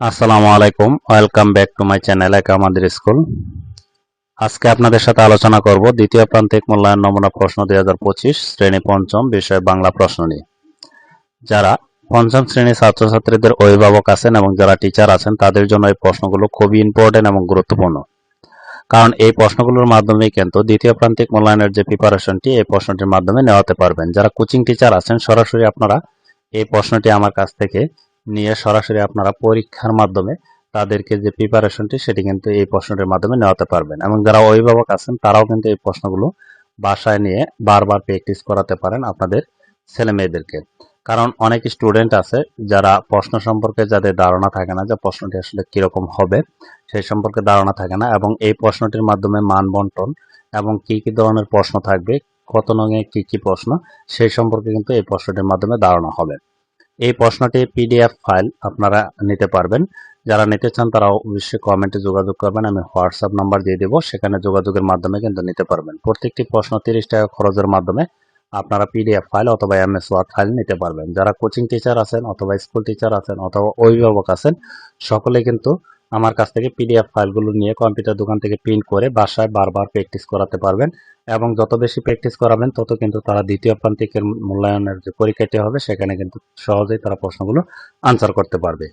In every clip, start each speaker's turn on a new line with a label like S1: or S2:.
S1: আসসালামু আলাইকুম welcome back to my channel একা আমাদের স্কুল। আজকে আপনাদের সাথে আলোচনা করব দ্বিতীয় প্রান্তিক মূল্যায়ন নমুনা প্রশ্ন দুই হাজার পঁচিশ, শ্রেণি পঞ্চম বিষয় বাংলা প্রশ্ন নিয়ে। যারা পঞ্চম শ্রেণির ছাত্রছাত্রীদের অভিভাবক আছেন এবং যারা টিচার আছেন, তাদের জন্য এই প্রশ্নগুলো খুবই ইম্পর্টেন্ট এবং গুরুত্বপূর্ণ। কারণ এই প্রশ্নগুলোর মাধ্যমে কিন্তু দ্বিতীয় প্রান্তিক মূল্যায়নের যে প্রিপারেশনটি এই প্রশ্নটির মাধ্যমে নেওয়াতে পারবেন। যারা কোচিং টিচার আছেন, সরাসরি আপনারা এই প্রশ্নটি আমার কাছ থেকে নিয়ে সরাসরি আপনারা পরীক্ষার মাধ্যমে তাদেরকে যে প্রিপারেশনটি সেটি কিন্তু এই প্রশ্নটির মাধ্যমে নেওয়াতে পারবেন। এবং যারা অভিভাবক আছেন, তারাও কিন্তু এই প্রশ্নগুলো বাসায় নিয়ে বারবার প্র্যাকটিস করাতে পারেন আপনাদের ছেলে মেয়েদেরকে কারণ অনেক স্টুডেন্ট আছে যারা প্রশ্ন সম্পর্কে যাদের ধারণা থাকে না যে প্রশ্নটি আসলে কীরকম হবে, সেই সম্পর্কে ধারণা থাকে না এবং এই প্রশ্নটির মাধ্যমে মান বন্টন এবং কি কি ধরনের প্রশ্ন থাকবে, কত নঙে কি কি প্রশ্ন, সেই সম্পর্কে কিন্তু এই প্রশ্নটির মাধ্যমে ধারণা হবে। এই প্রশ্নটি পিডিএফ ফাইল আপনারা নিতে পারবেন। যারা নিতে চান তারা অবশ্যই কমেন্টে যোগাযোগ করবেন। আমি হোয়াটসঅ্যাপ নাম্বার দিয়ে দেবো। সেখানে যোগাযোগের মাধ্যমে কিন্তু নিতে পারবেন। প্রত্যেকটি প্রশ্ন তিরিশ টাকা খরচের মাধ্যমে আপনারা পিডিএফ ফাইল অথবা এম এস ওয়ার্ড ফাইল নিতে পারবেন। যারা কোচিং টিচার আছেন অথবা স্কুল টিচার আছেন অথবা অভিভাবক আছেন, সকলে কিন্তু আমার কাছ থেকে পিডিএফ ফাইলগুলো নিয়ে কম্পিউটার দোকান থেকে প্রিন্ট করে বাসায় বারবার প্র্যাকটিস করাতে পারবেন। এবং যত বেশি প্র্যাকটিস করাবেন, তত কিন্তু তারা দ্বিতীয় প্রান্তিকের মূল্যায়নের যে পরীক্ষাটি হবে, সেখানে কিন্তু সহজেই তারা প্রশ্নগুলো আনসার করতে পারবে।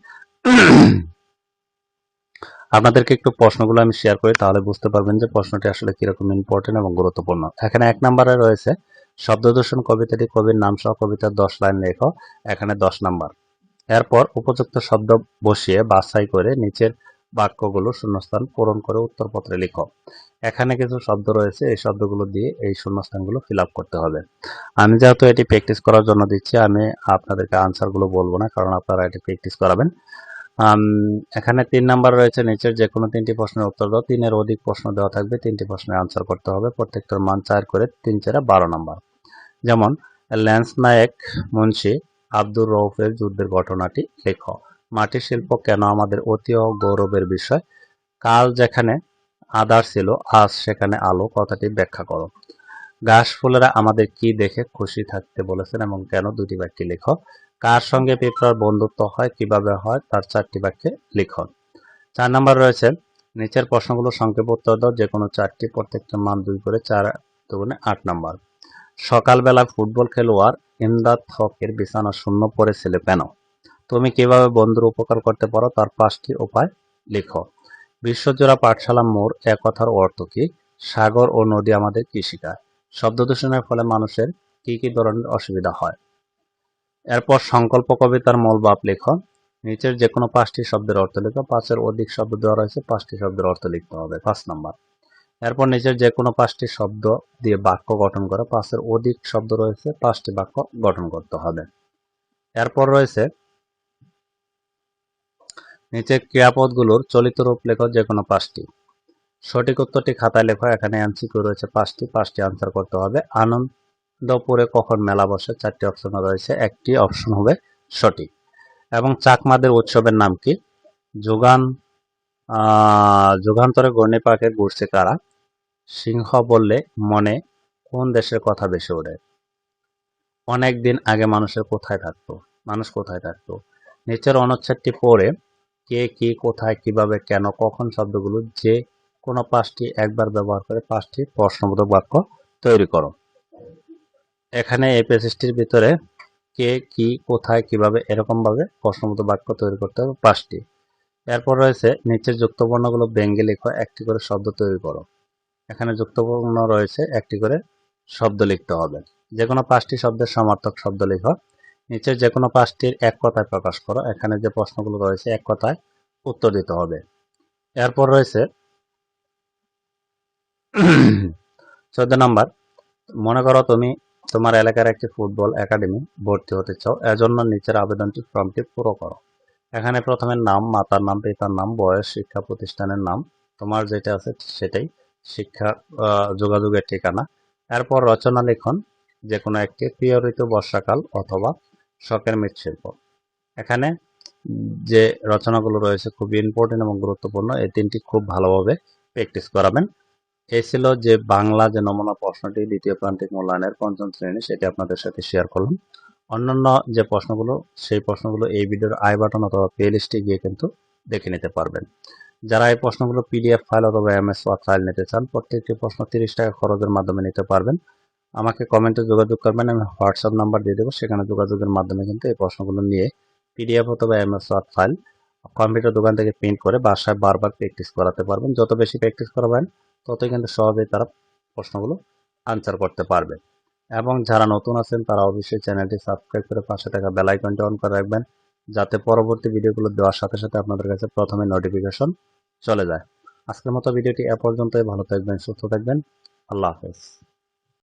S1: আপনাদেরকে একটু প্রশ্নগুলো আমি শেয়ার করি, তাহলে বুঝতে পারবেন যে প্রশ্নটি আসলে কীরকম ইম্পর্টেন্ট এবং গুরুত্বপূর্ণ। এখানে এক নম্বরে রয়েছে, শব্দ দূষণ কবিতাটি কবির নাম সহ কবিতার দশ লাইন লেখো। এখানে দশ নাম্বার। এরপর উপযুক্ত শব্দ বসিয়ে বাছাই করে নিচের বাক্যগুলো শূন্যস্থান পূরণ করে উত্তরপত্রে লিখো। এখানে কিছু শব্দ রয়েছে, এই শব্দগুলো দিয়ে এই শূন্যস্থানগুলো ফিল করতে হবে। আমি যেহেতু এটি প্র্যাকটিস করার জন্য দিচ্ছি, আমি আপনাদেরকে আনসারগুলো বলব না, কারণ আপনারা এটি প্র্যাকটিস করাবেন। এখানে তিন নাম্বার রয়েছে, নিচের যে কোনো তিনটি প্রশ্নের উত্তর দাও। তিনের অধিক প্রশ্ন দেওয়া থাকবে, তিনটি প্রশ্নের আনসার করতে হবে। প্রত্যেকটার মান চার করে তিন চারে বারো নাম্বার। যেমন, ল্যান্স নায়েক মুন্সি আব্দুর রৌফের যুদ্ধের ঘটনাটি লেখো। মাটির শিল্প কেন আমাদের অতি গৌরবের বিষয়? কাল যেখানে আদার ছিল, আজ সেখানে আলো। কথাটি ব্যাখ্যা করো। ঘাস ফুলেরা আমাদের কি দেখে খুশি থাকতে বলেছেন এবং কেন দুটি বাক্যে লেখো? কার সঙ্গে পিঁপড়ার বন্ধুত্ব হয়, কীভাবে হয়, তার চারটি বাক্যে লিখন চার নাম্বার রয়েছে, নিচের প্রশ্নগুলো সংক্ষেপ উত্তর দাও যে কোনো চারটি প্রত্যেকটা মান দুই করে চার দুগুণে আট নাম্বার। সকালবেলা ফুটবল খেলোয়াড় ইমদাদ হকের বিছানা শূন্য পড়েছিল কেন? তুমি কীভাবে বন্ধুর উপকার করতে পারো তার পাঁচটি উপায় লিখো। বিশ্বজোড়া পাঠশালা মোড় এ কথার অর্থ কি? সাগর ও নদী আমাদের কি শব্দ দূষণের ফলে মানুষের কি কি ধরনের অসুবিধা হয়? এরপর সংকল্প কবিতার মূল বাপ লেখো। নিচের যে কোনো পাঁচটি শব্দের অর্থ লেখো। পাঁচের অধিক শব্দ দেওয়া রয়েছে, পাঁচটি শব্দের অর্থ লিখতে হবে। পাঁচ নাম্বার। এরপর নিচের যে কোনো পাঁচটি শব্দ দিয়ে বাক্য গঠন করে। পাঁচের অধিক শব্দ রয়েছে, পাঁচটি বাক্য গঠন করতে হবে। এরপর রয়েছে নিচের ক্রিয়াপদগুলোর চলিত রূপ লেখো যে কোনো পাঁচটি। সঠিক উত্তরটি খাতায় লেখো, এখানে এমসিকিউ রয়েছে পাঁচটি পাঁচটি আনসার করতে হবে। আনন্দপুরে কখন মেলা বসে, চারটি অপশন রয়েছে, একটি অপশন হবে সঠিক। এবং চাকমাদের উৎসবের নাম কি? যোগান যুগান্তরে গণি পাকে ঘুরছে কারা? সিংহ বললে, মনে, কোন দেশের কথা বেশি ওঠে অনেক দিন আগে মানুষের কোথায় থাকতো মানুষ কোথায় থাকতো নিচের অনুচ্ছেদটি পড়ে, কে, কি, কোথায়, কীভাবে, কেন, কখন শব্দগুলো যে কোনো পাঁচটি একবার ব্যবহার করে পাঁচটি প্রশ্নবোধক বাক্য তৈরি করো। এখানে এই পেসিসটির ভিতরে কে, কি, কোথায়, কীভাবে এরকম ভাবে প্রশ্নবোধক বাক্য তৈরি করতে হবে পাঁচটি। এরপর রয়েছে নিচের যুক্তবর্ণগুলো ব্যঙ্গে লেখো, একটি করে শব্দ তৈরি করো। এখানে যুক্তবর্ণ রয়েছে, একটি করে শব্দ লিখতে হবে। যে কোনো পাঁচটি শব্দের সমার্থক শব্দ লেখো। নিচের যে কোনো পাঁচটির এক কথায় প্রকাশ করো। এখানে যে প্রশ্নগুলো রয়েছে এক কথায় উত্তর দিতে হবে। এরপর রয়েছে চোদ্দ নম্বর। মনে করো তুমি তোমার এলাকার একটি ফুটবল একাডেমি ভর্তি হতে চাও, এজন্য নিচের আবেদনটি ফর্মটি পুরো করো। এখানে প্রথমে নাম, মাতার নাম, পিতার নাম, বয়স, শিক্ষা প্রতিষ্ঠানের নাম। তোমার যেটা আছে সেটাই। শিক্ষা যোগাযোগের ঠিকানা। এরপর রচনা লিখন যে কোনো একটি প্রিয় ঋতু বর্ষাকাল অথবা শখের মৃৎশিল্প। এখানে যে রচনাগুলো রয়েছে খুবই ইম্পর্টেন্ট এবং গুরুত্বপূর্ণ, এই তিনটি খুব ভালোভাবে প্র্যাকটিস করাবেন। এই ছিল যে বাংলা যে নমুনা প্রশ্নটি দ্বিতীয় প্রান্তিক মূল্যায়নের পঞ্চম শ্রেণি, সেটি আপনাদের সাথে শেয়ার করলাম। অন্যান্য যে প্রশ্নগুলো, সেই প্রশ্নগুলো এই ভিডিওর আই বাটন অথবা প্লে লিস্টে গিয়ে কিন্তু দেখে নিতে পারবেন। যারা এই প্রশ্নগুলো পিডিএফ ফাইল অথবা এমএস ওয়ার্ড ফাইল নিতে চান, প্রত্যেকটি প্রশ্ন তিরিশ টাকা খরচের মাধ্যমে নিতে পারবেন। আমাকে কমেন্টে যোগাযোগ করবেন, আমি হোয়াটসঅ্যাপ নাম্বার দিয়ে দেবো, সেখানে যোগাযোগের মাধ্যমে কিন্তু এই প্রশ্নগুলো নিয়ে পিডিএফ অথবা এমএস ওয়ার্ড ফাইল কম্পিউটার দোকান থেকে প্রিন্ট করে বাসায় বারবার প্র্যাকটিস করাতে পারবেন। যত বেশি প্র্যাকটিস করাবেন, ততই কিন্তু সহজেই তারা প্রশ্নগুলো আনসার করতে পারবে। এবং যারা নতুন আছেন, তারা অবশ্যই চ্যানেলটি সাবস্ক্রাইব করে পাশে থাকা বেল আইকনটি অন করে রাখবেন, যাতে পরবর্তী ভিডিওগুলো দেওয়ার সাথে সাথে আপনাদের কাছে প্রথমে নোটিফিকেশন চলে যায়। আজকের মতো ভিডিওটি এ পর্যন্তই। ভালো থাকবেন, সুস্থ থাকবেন। আল্লাহ হাফেজ।